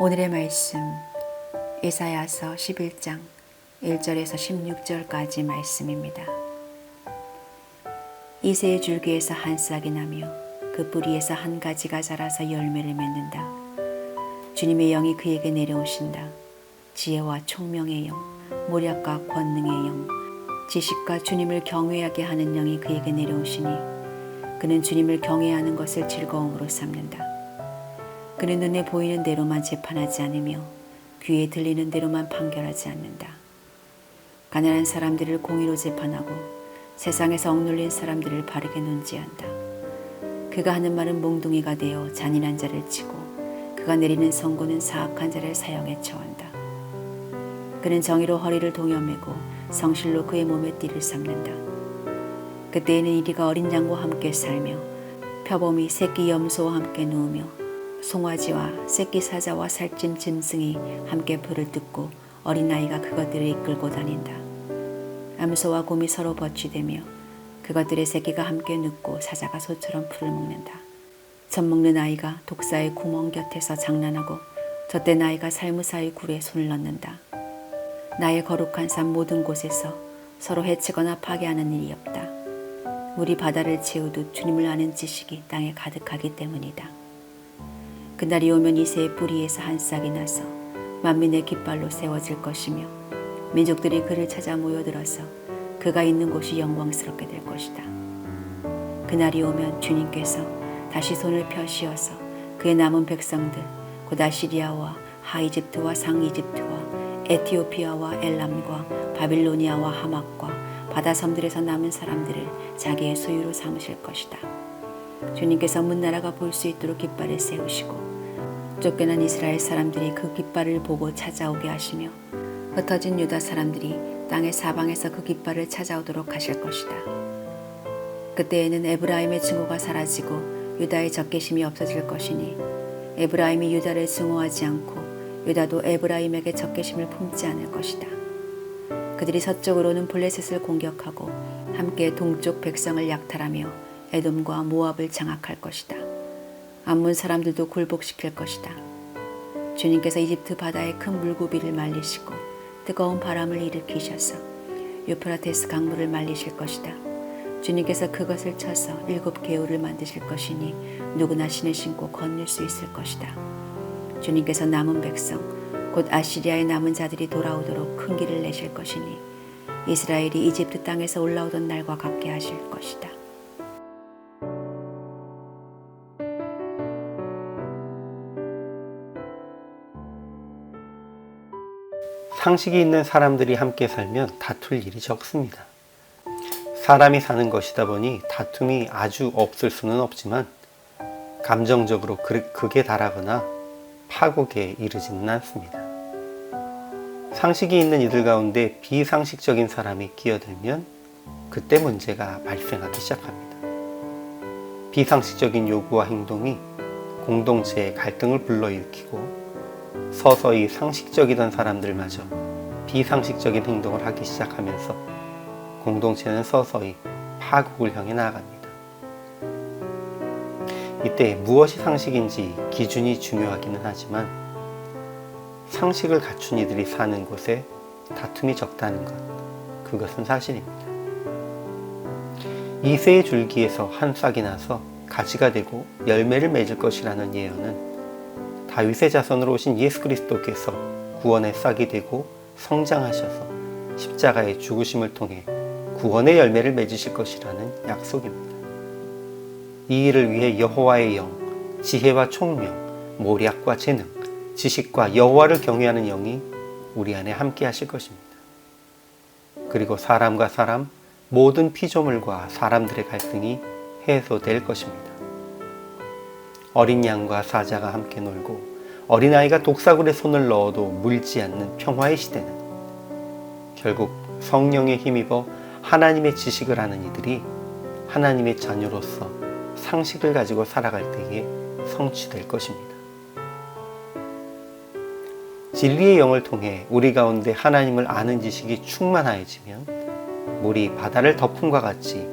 오늘의 말씀 이사야서 11장 1절에서 16절까지 말씀입니다. 이새의 줄기에서 한 싹이 나며 그 뿌리에서 한 가지가 자라서 열매를 맺는다. 주님의 영이 그에게 내려오신다. 지혜와 총명의 영, 모략과 권능의 영, 지식과 주님을 경외하게 하는 영이 그에게 내려오시니 그는 주님을 경외하는 것을 즐거움으로 삼는다. 그는 눈에 보이는 대로만 재판하지 않으며 귀에 들리는 대로만 판결하지 않는다. 가난한 사람들을 공의로 재판하고 세상에서 억눌린 사람들을 바르게 논지한다. 그가 하는 말은 몽둥이가 되어 잔인한 자를 치고 그가 내리는 선고는 사악한 자를 사형에 처한다. 그는 정의로 허리를 동여매고 성실로 그의 몸에 띠를 삼는다. 그때에는 이리가 어린 양과 함께 살며 표범이 새끼 염소와 함께 누우며 송아지와 새끼 사자와 살찐 짐승이 함께 불을 뜯고 어린아이가 그것들을 이끌고 다닌다. 암소와 곰이 서로 버치되며 그것들의 새끼가 함께 눕고 사자가 소처럼 풀을 먹는다. 젖 먹는 아이가 독사의 구멍 곁에서 장난하고 젖된 아이가 살무사의 굴에 손을 넣는다. 나의 거룩한 삶 모든 곳에서 서로 해치거나 파괴하는 일이 없다. 물이 바다를 채우듯 주님을 아는 지식이 땅에 가득하기 때문이다. 그날이 오면 이 새의 뿌리에서 한 싹이 나서 만민의 깃발로 세워질 것이며 민족들이 그를 찾아 모여들어서 그가 있는 곳이 영광스럽게 될 것이다. 그날이 오면 주님께서 다시 손을 펴시어서 그의 남은 백성들 곧 아시리아와 하이집트와 상이집트와 에티오피아와 엘람과 바빌로니아와 하막과 바다 섬들에서 남은 사람들을 자기의 소유로 삼으실 것이다. 주님께서 문나라가 볼 수 있도록 깃발을 세우시고 쫓겨난 이스라엘 사람들이 그 깃발을 보고 찾아오게 하시며 흩어진 유다 사람들이 땅의 사방에서 그 깃발을 찾아오도록 하실 것이다. 그때에는 에브라임의 증오가 사라지고 유다의 적개심이 없어질 것이니 에브라임이 유다를 증오하지 않고 유다도 에브라임에게 적개심을 품지 않을 것이다. 그들이 서쪽으로는 블레셋을 공격하고 함께 동쪽 백성을 약탈하며 에돔과 모압을 장악할 것이다. 암몬 사람들도 굴복시킬 것이다. 주님께서 이집트 바다에 큰 물고기를 말리시고 뜨거운 바람을 일으키셔서 유프라테스 강물을 말리실 것이다. 주님께서 그것을 쳐서 일곱 개울을 만드실 것이니 누구나 신을 신고 건널 수 있을 것이다. 주님께서 남은 백성 곧 아시리아의 남은 자들이 돌아오도록 큰 길을 내실 것이니 이스라엘이 이집트 땅에서 올라오던 날과 같게 하실 것이다. 상식이 있는 사람들이 함께 살면 다툴 일이 적습니다. 사람이 사는 것이다 보니 다툼이 아주 없을 수는 없지만 감정적으로 극에 달하거나 파국에 이르지는 않습니다. 상식이 있는 이들 가운데 비상식적인 사람이 끼어들면 그때 문제가 발생하기 시작합니다. 비상식적인 요구와 행동이 공동체의 갈등을 불러일으키고 서서히 상식적이던 사람들마저 비상식적인 행동을 하기 시작하면서 공동체는 서서히 파국을 향해 나아갑니다. 이때 무엇이 상식인지 기준이 중요하기는 하지만 상식을 갖춘 이들이 사는 곳에 다툼이 적다는 것, 그것은 사실입니다. 이세의 줄기에서 한 싹이 나서 가지가 되고 열매를 맺을 것이라는 예언은 다윗의 자손으로 오신 예수 그리스도께서 구원의 싹이 되고 성장하셔서 십자가의 죽으심을 통해 구원의 열매를 맺으실 것이라는 약속입니다. 이 일을 위해 여호와의 영, 지혜와 총명, 모략과 재능, 지식과 여호와를 경외하는 영이 우리 안에 함께 하실 것입니다. 그리고 사람과 사람, 모든 피조물과 사람들의 갈등이 해소될 것입니다. 어린 양과 사자가 함께 놀고 어린아이가 독사굴에 손을 넣어도 물지 않는 평화의 시대는 결국 성령에 힘입어 하나님의 지식을 아는 이들이 하나님의 자녀로서 상식을 가지고 살아갈 때에 성취될 것입니다. 진리의 영을 통해 우리 가운데 하나님을 아는 지식이 충만하여지면 물이 바다를 덮음과 같이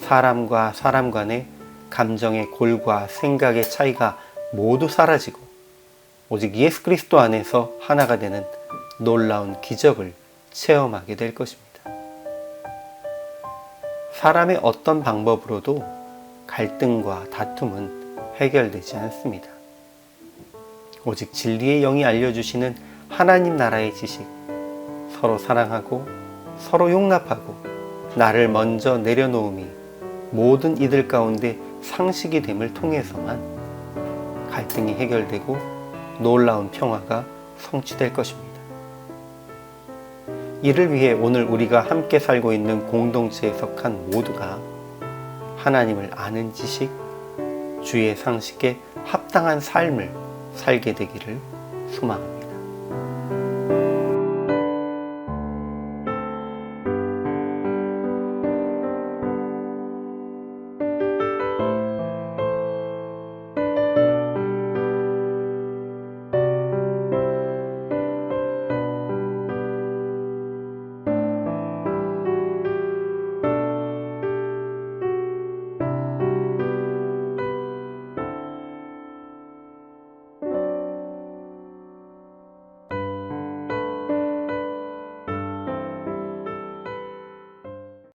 사람과 사람 간의 감정의 골과 생각의 차이가 모두 사라지고 오직 예수 그리스도 안에서 하나가 되는 놀라운 기적을 체험하게 될 것입니다. 사람의 어떤 방법으로도 갈등과 다툼은 해결되지 않습니다. 오직 진리의 영이 알려주시는 하나님 나라의 지식, 서로 사랑하고 서로 용납하고 나를 먼저 내려놓음이 모든 이들 가운데 상식이 됨을 통해서만 갈등이 해결되고 놀라운 평화가 성취될 것입니다. 이를 위해 오늘 우리가 함께 살고 있는 공동체에 속한 모두가 하나님을 아는 지식, 주의 상식에 합당한 삶을 살게 되기를 소망합니다.